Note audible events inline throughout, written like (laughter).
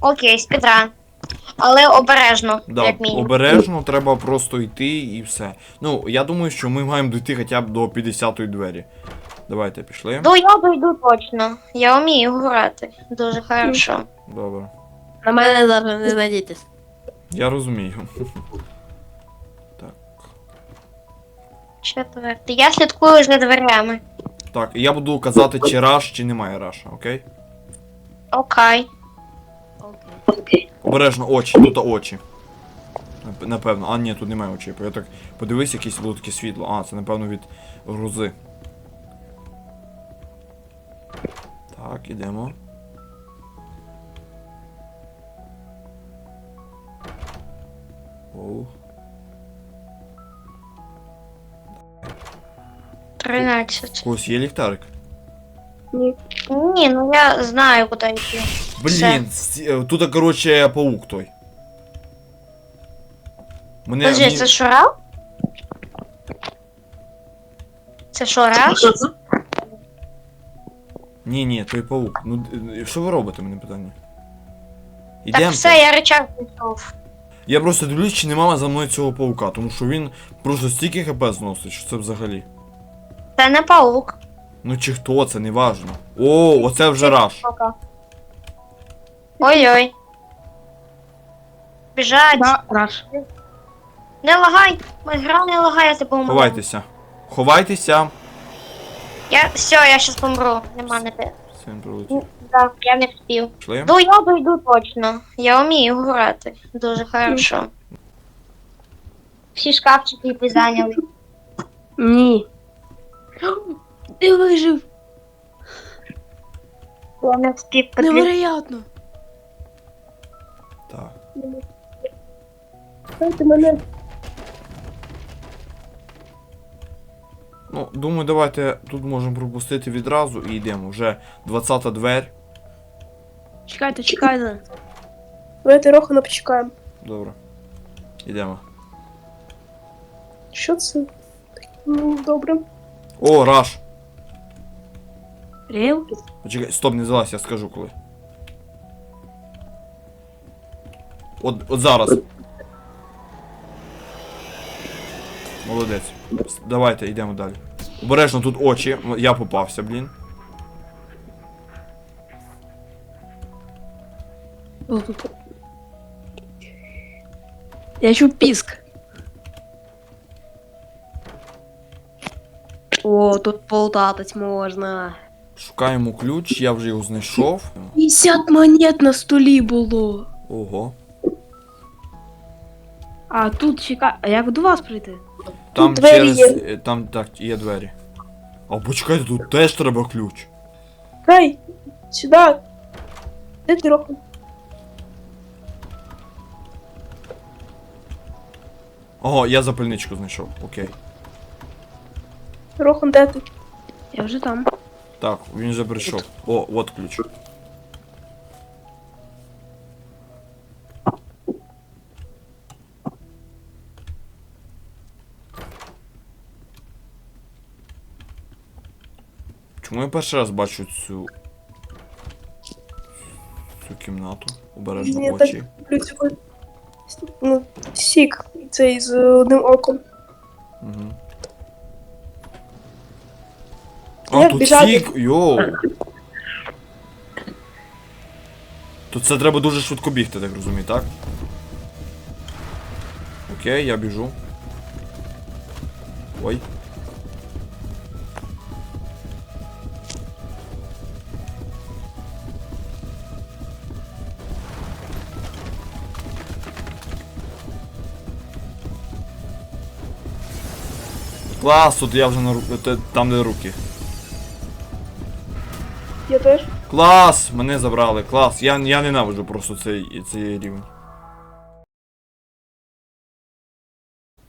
Окей, спідран. Але обережно, Да, як мінімум. обережно треба просто йти і все. Ну, я думаю, що ми маємо дійти хоча б до 50-ї двері. Давайте пішли. Ну я дойду точно. Я вмію грати. Дуже хорошо. Добре. На мене зараз не надійтесь. Я розумію. (laughs) так. Четвертий. Я слідкую за дверями. Так, і я буду казати, чи раш, чи немає раша, окей? Окей. Обережно очі, тут очі. Напевно. А, ні, тут немає очей. Я так подивись, якесь було таке світло. А, це напевно від грузи. Так, ідемо. Оу. Тринадцять. У когось є ліхтарик? Ні, ну я знаю, куди йти. Блін, е, тут, короче, паук той. Мене. Подожди, мені- це шурал? Це шураж? Ні, ні, той паук. Ну, д- що ви робите, мене питання? Так Ідемте. все, я речах пішов. Я просто дивлюсь, чи нема за мною цього паука, тому що він просто стільки хп зносить, що це взагалі. Це не паук. Ну чи хто, це не важно. О, оце вже раш. Ой-ой. Біжать. Да, раш. Не лагай. Моя гра не лагає, я тебе умру. Ховайтеся. Ховайтеся. Я все, я щас помру. Нема не те. Все, він прилетів. Так, я не встиг. Пішли. Ну я дойду точно. Я вмію грати. Дуже хорошо. Всі шкафчики зайняли. Ні. Ти вижив. Невероятно. Так. Дайте мене. Ну, думаю, давайте тут можемо пропустити відразу і йдемо. Вже 20-та двері. Чекайте, чекайте. Давайте Рохана почекаємо. Добре. Йдемо. Що це? Ну, добре. О, раш. Ріл? Почекай, стоп, не залазь, я скажу коли. От, от зараз. Молодець. Давайте, йдемо далі. Обережно тут очі. Я попався, блін. О, тут. Я чув піск. О, тут полтатись можна. Шукаємо ключ, я вже його знайшов. 50 монет на столі було. Ого. А тут чекай. А як до вас прийти? Там двері через. є. е, Там так, є двері. А почекайте, тут теж треба ключ. Гай! Сюди! Де ти Рохан? Ого, я запальничку знайшов. Окей. Рохан, де ти? Я вже там. Так, він вже прийшов. О, от ключ. Чому я перший раз бачу цю. цю кімнату? Обережно Я очі. Цього. Ну, сік цей з одним оком. Угу. А, Як тут біжати? сік! Йоу! Тут це треба дуже швидко бігти, так розумію, так? Окей, я біжу. Ой. Клас, тут я вже на ру... там де руки. Я теж. Клас! Мене забрали, клас. Я, я ненавиджу просто цей, цей рівень.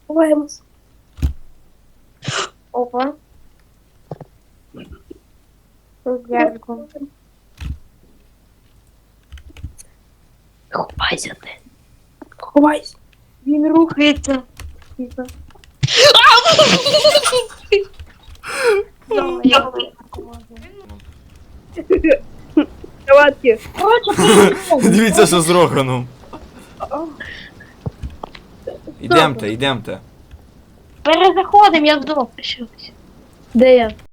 Ховаємось. Опа. Дякую. Ховайся ти. Ховайся. Він рухається. кроватки. Коротше, (laughs) Дивіться, що з Роганом. Ідемте, ідемте. перезаходимо, я здох. Де я?